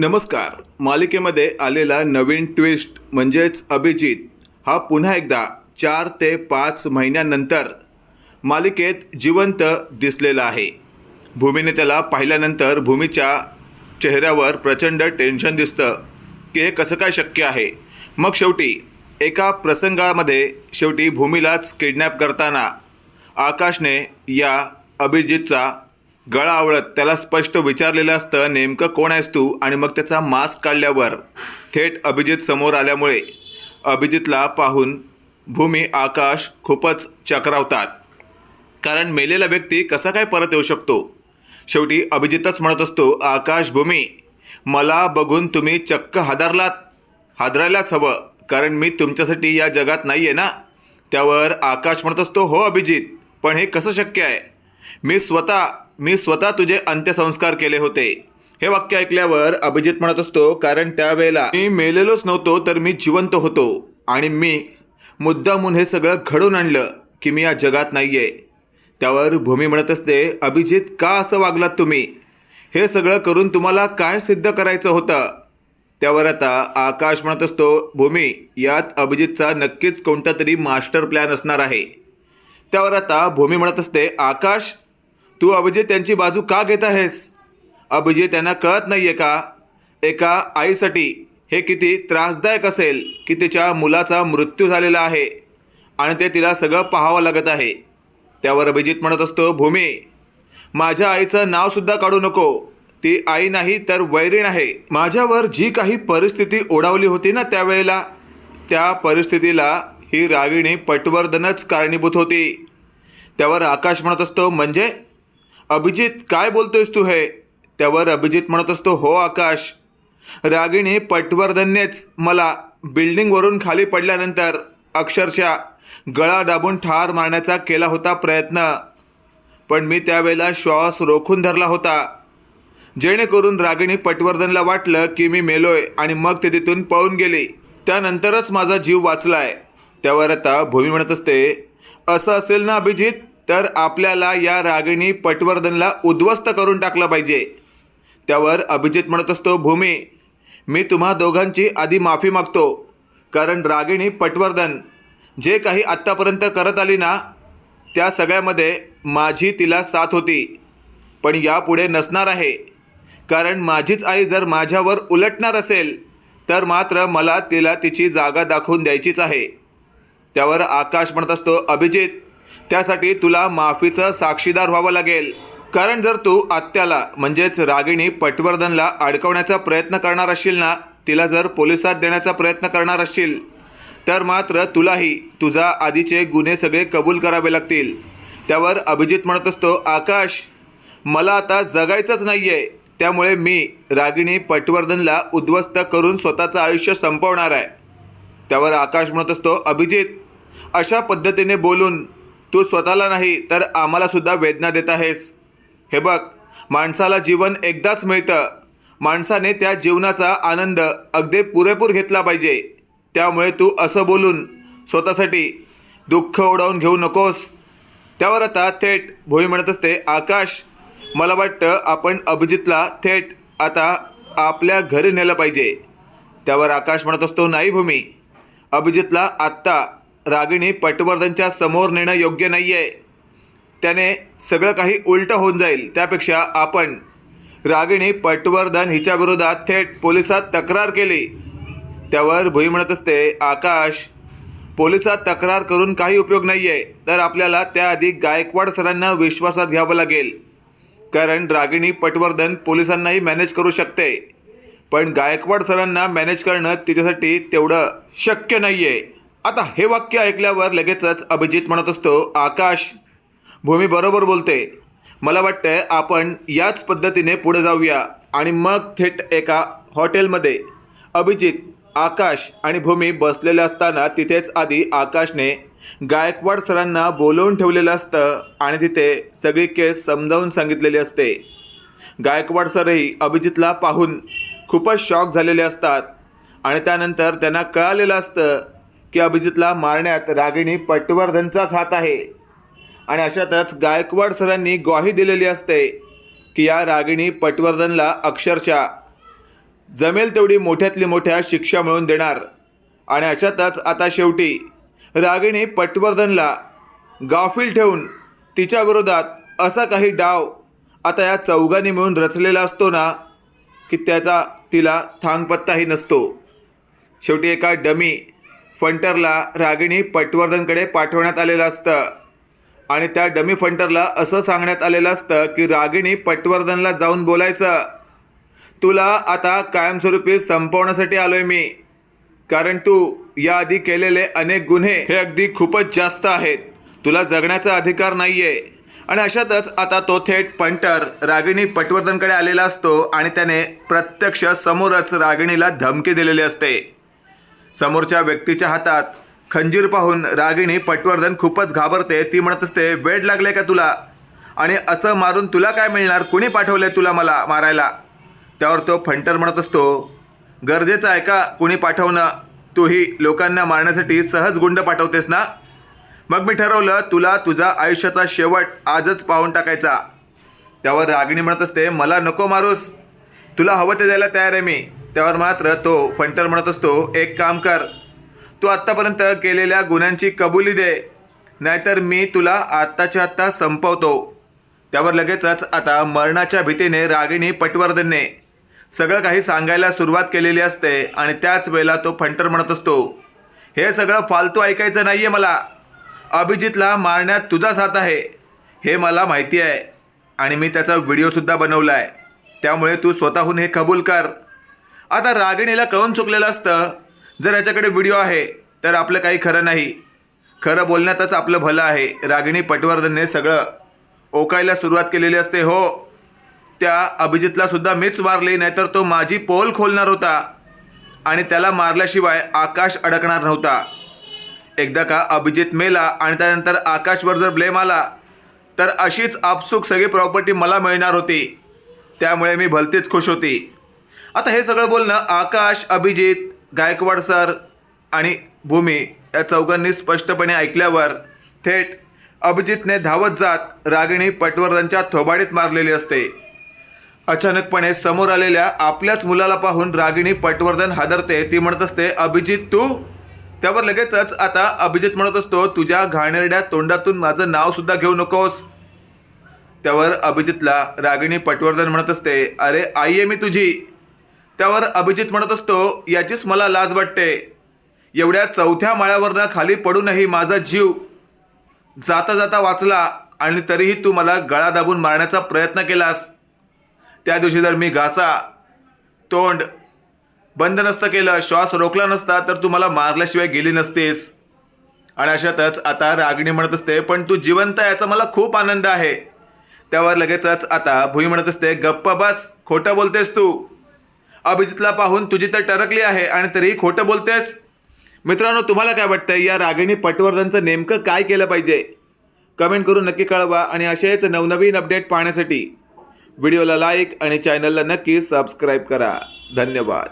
नमस्कार. मालिकेमध्ये आलेला नवीन ट्विस्ट म्हणजेच अभिजित हा पुन्हा एकदा चार ते पाच महिन्यानंतर मालिकेत जिवंत दिसलेला आहे. भूमीने त्याला पाहिल्यानंतर भूमीच्या चेहऱ्यावर प्रचंड टेन्शन दिसतं की हे कसं काय शक्य आहे? मग शेवटी एका प्रसंगामध्ये शेवटी भूमीलाच किडनॅप करताना आकाशने या अभिजितचा गळा आवळत त्याला स्पष्ट विचारलेलं असतं नेमकं कोण आहेस तू? आणि मग त्याचा मास्क काढल्यावर थेट अभिजित समोर आल्यामुळे अभिजितला पाहून भूमी आकाश खूपच चक्रावतात. कारण मेलेला व्यक्ती कसा काय परत येऊ शकतो? शेवटी अभिजितच म्हणत असतो आकाश भूमी मला बघून तुम्ही चक्क हादरलात. हादरायलाच हवं कारण मी तुमच्यासाठी या जगात नाही आहे ना? त्यावर आकाश म्हणत असतो हो अभिजित पण हे कसं शक्य आहे? मी स्वतः मी स्वतः तुझे अंत्यसंस्कार केले होते. हे वाक्य ऐकल्यावर अभिजित म्हणत असतो कारण त्यावेळेला मी मेलेलोच नव्हतो तर मी जिवंत होतो. आणि मी मुद्दामून हे सगळं घडून आणलं की मी या जगात नाही आहे त्यावर भूमी म्हणत असते अभिजित का असं वागलात तुम्ही? हे सगळं करून तुम्हाला काय सिद्ध करायचं होतं? त्यावर आता आकाश म्हणत असतो भूमी यात अभिजितचा नक्कीच कोणता तरी मास्टर प्लॅन असणार आहे. त्यावर आता भूमी म्हणत असते आकाश तू अभिजित त्यांची बाजू का घेत आहेस? अभिजित त्यांना कळत नाही आहे का? एका आईसाठी हे किती त्रासदायक असेल की तिच्या मुलाचा मृत्यू झालेला आहे आणि ते तिला सगळं पाहावं लागत आहे. त्यावर अभिजित म्हणत असतो भूमी माझ्या आईचं नावसुद्धा काढू नको. ती आई नाही तर वैरीण आहे माझ्यावर जी काही परिस्थिती ओढावली होती ना त्यावेळेला त्या परिस्थितीला ही रागिणी पटवर्धनच कारणीभूत होती. त्यावर आकाश म्हणत असतो म्हणजे अभिजित काय बोलतोयस तू हे? त्यावर अभिजित म्हणत असतो हो आकाश. रागिणी पटवर्धननेच मला बिल्डिंगवरून खाली पडल्यानंतर अक्षरशः गळा दाबून ठार मारण्याचा केला होता प्रयत्न. पण मी त्यावेळेला श्वास रोखून धरला होता. जेणेकरून रागिणी पटवर्धनला वाटलं की मी मेलोय आणि मग ते तिथून पळून गेली. त्यानंतरच माझा जीव वाचलाय. त्यावर आता भूमी म्हणत असते असं असेल ना अभिजित? तर आपल्याला या रागिणी पटवर्धनला उद्ध्वस्त करून टाकलं पाहिजे. त्यावर अभिजित म्हणत असतो भूमी मी तुम्हा दोघांची आधी माफी मागतो. कारण रागिणी पटवर्धन जे काही आत्तापर्यंत करत आली ना त्या सगळ्यामध्ये माझी तिला साथ होती. पण यापुढे नसणार आहे. कारण माझीच आई जर माझ्यावर उलटणार असेल तर मात्र मला तिला तिची जागा दाखवून द्यायचीच आहे. त्यावर आकाश म्हणत असतो अभिजित त्यासाठी तुला माफीचं साक्षीदार व्हावं लागेल. कारण जर तू आत्याला म्हणजेच रागिणी पटवर्धनला अडकवण्याचा प्रयत्न करणार असशील ना तिला जर पोलिसात देण्याचा प्रयत्न करणार असशील तर मात्र तुलाही तुझा आधीचे गुन्हे सगळे कबूल करावे लागतील. त्यावर अभिजित म्हणत असतो आकाश मला आता जगायचंच नाही आहे त्यामुळे मी रागिणी पटवर्धनला उद्ध्वस्त करून स्वतःचं आयुष्य संपवणार आहे. त्यावर आकाश म्हणत असतो अभिजित अशा पद्धतीने बोलून तू स्वतःला नाही तर आम्हालासुद्धा वेदना देत आहेस. हे बघ माणसाला जीवन एकदाच मिळतं. माणसाने त्या जीवनाचा आनंद अगदी पुरेपूर घेतला पाहिजे. त्यामुळे तू असं बोलून स्वतःसाठी दुःख ओढावून घेऊ नकोस. त्यावर आता थेट भोई म्हणत असते आकाश मला वाटतं आपण अभिजितला थेट आता आपल्या घरी नेलं पाहिजे. त्यावर आकाश म्हणत असतो नाही भूमी अभिजितला आत्ता रागिणी पटवर्धनच्या समोर नेणं योग्य नाही आहे त्याने सगळं काही उलटं होऊन जाईल. त्यापेक्षा आपण रागिणी पटवर्धन हिच्या विरोधात थेट पोलिसात तक्रार केली. त्यावर भुई म्हणत असते आकाश पोलिसात तक्रार करून काही उपयोग नाही आहे तर आपल्याला त्याआधी गायकवाड सरांना विश्वासात घ्यावं लागेल. कारण रागिणी पटवर्धन पोलिसांनाही मॅनेज करू शकते. पण गायकवाड सरांना मॅनेज करणं तिच्यासाठी तेवढं शक्य नाही आहे आता हे वाक्य ऐकल्यावर लगेचच अभिजित म्हणत असतो आकाश भूमी बरोबर बोलते. मला वाटतं आपण याच पद्धतीने पुढे जाऊया आणि मग थेट एका हॉटेलमध्ये. अभिजित आकाश आणि भूमी बसलेले असताना तिथेच आधी आकाशने गायकवाड सरांना बोलवून ठेवलेलं असतं आणि तिथे सगळी केस समजावून सांगितलेली असते. गायकवाड सरही अभिजितला पाहून खूपच शॉक झालेले असतात आणि त्यानंतर त्यांना कळालेलं असतं की अभिजितला मारण्यात रागिणी पटवर्धनचाच हात आहे. आणि अशातच गायकवाड सरांनी ग्वाही दिलेली असते की या रागिणी पटवर्धनला अक्षरशः जमेल तेवढी मोठ्यातली मोठ्या शिक्षा मिळवून देणार. आणि अशातच आता शेवटी रागिणी पटवर्धनला गाफील ठेवून तिच्या विरोधात असा काही डाव आता या चौघांनी मिळून रचलेला असतो ना की त्याचा तिला थांगपत्ताही नसतो. शेवटी एका डमी फंटरला रागिणी पटवर्धनकडे पाठवण्यात आलेलं असतं. आणि त्या डमी फंटरला असं सांगण्यात आलेलं असतं की रागिणी पटवर्धनला जाऊन बोलायचं. तुला आता कायमस्वरूपी संपवण्यासाठी आलोय मी. कारण तू याआधी केलेले अनेक गुन्हे हे अगदी खूपच जास्त आहेत. तुला जगण्याचा अधिकार नाही आहे आणि अशातच आता तो थेट पंटर रागिणी पटवर्धनकडे आलेला असतो आणि त्याने प्रत्यक्ष समोरच रागिणीला धमकी दिलेली असते. समोरच्या व्यक्तीच्या हातात खंजीर पाहून रागिणी पटवर्धन खूपच घाबरते. ती म्हणत असते वेड लागले का तुला? आणि असं मारून तुला काय मिळणार? कुणी पाठवलंय तुला मला मारायला? त्यावर तो फंटर म्हणत असतो गरजेचं आहे का कुणी पाठवणं? तूही लोकांना मारण्यासाठी सहज गुंड पाठवतेस ना? मग मी ठरवलं तुला तुझा आयुष्याचा शेवट आजच पाहून टाकायचा. त्यावर रागिणी म्हणत असते मला नको मारूस. तुला हवं ते द्यायला तयार आहे मी. त्यावर मात्र तो फंटर म्हणत असतो एक काम कर. तू आत्तापर्यंत केलेल्या गुन्ह्यांची कबुली दे. नाहीतर मी तुला आत्ताच्या आत्ता संपवतो. त्यावर लगेचच आता मरणाच्या भीतीने रागिणी पटवर्धनने सगळं काही सांगायला सुरुवात केलेली असते आणि त्याच वेळेला तो फंटर म्हणत असतो हे सगळं फालतू ऐकायचं नाही आहे मला. अभिजितला मारण्यात तुझाच हात आहे. हे मला माहिती आहे आणि मी त्याचा व्हिडिओसुद्धा बनवला आहे त्यामुळे तू स्वतःहून हे कबूल कर. आता रागिणीला कळून चुकलेलं असतं. जर याच्याकडे व्हिडिओ आहे तर आपलं काही खरं नाही. खरं बोलण्यातच आपलं भलं आहे. रागिणी पटवर्धनने सगळं ओकायला सुरुवात केलेली असते हो. त्या अभिजितला सुद्धा मीच मारली नाहीतर तो माझी पोल खोलणार होता. आणि त्याला मारल्याशिवाय आकाश अडकणार नव्हता. एकदा का अभिजित मेला आणि त्यानंतर आकाशवर जर ब्लेम आला तर अशीच आपसूक सगळी प्रॉपर्टी मला मिळणार होती. त्यामुळे मी भलतीच खुश होती. आता हे सगळं बोलणं आकाश अभिजित गायकवाड सर आणि भूमी या चौघांनी स्पष्टपणे ऐकल्यावर थेट अभिजितने धावत जात रागिणी पटवर्धनच्या थोबाडीत मारलेली असते. अचानकपणे समोर आलेल्या आपल्याच मुलाला पाहून रागिणी पटवर्धन हादरते. ती म्हणत असते अभिजित तू? त्यावर लगेचच आता अभिजित म्हणत असतो तुझ्या घाणेरड्या तोंडातून माझं नाव सुद्धा घेऊ नकोस. त्यावर अभिजितला रागिणी पटवर्धन म्हणत असते अरे आई आहे मी तुझी. त्यावर अभिजित म्हणत असतो याचीच मला लाज वाटते. एवढ्या चौथ्या माळ्यावरनं खाली पडूनही माझा जीव जाता जाता वाचला आणि तरीही तू मला गळा दाबून मारण्याचा प्रयत्न केलास. त्या दिवशी जर मी घासा तोंड बंद नसतं केलं श्वास रोखला नसता तर तू मला मारल्याशिवाय गेली नसतेस. आणि अशातच आता रागिणी म्हणत असते पण तू जिवंत याचा मला खूप आनंद आहे. त्यावर लगेचच आता भुई म्हणत असते गप्प बस खोटं बोलतेस तू. अभिजितला पाहून तुझी तर टरकली आहे आणि तरीही खोटं बोलतेस? मित्रांनो तुम्हाला काय वाटतंय? या रागिणी पटवर्धनचं नेमकं काय केलं पाहिजे? कमेंट करून नक्की कळवा आणि असेच नवनवीन अपडेट पाहण्यासाठी व्हिडिओला लाईक आणि चॅनलला नक्की सबस्क्राईब करा. धन्यवाद.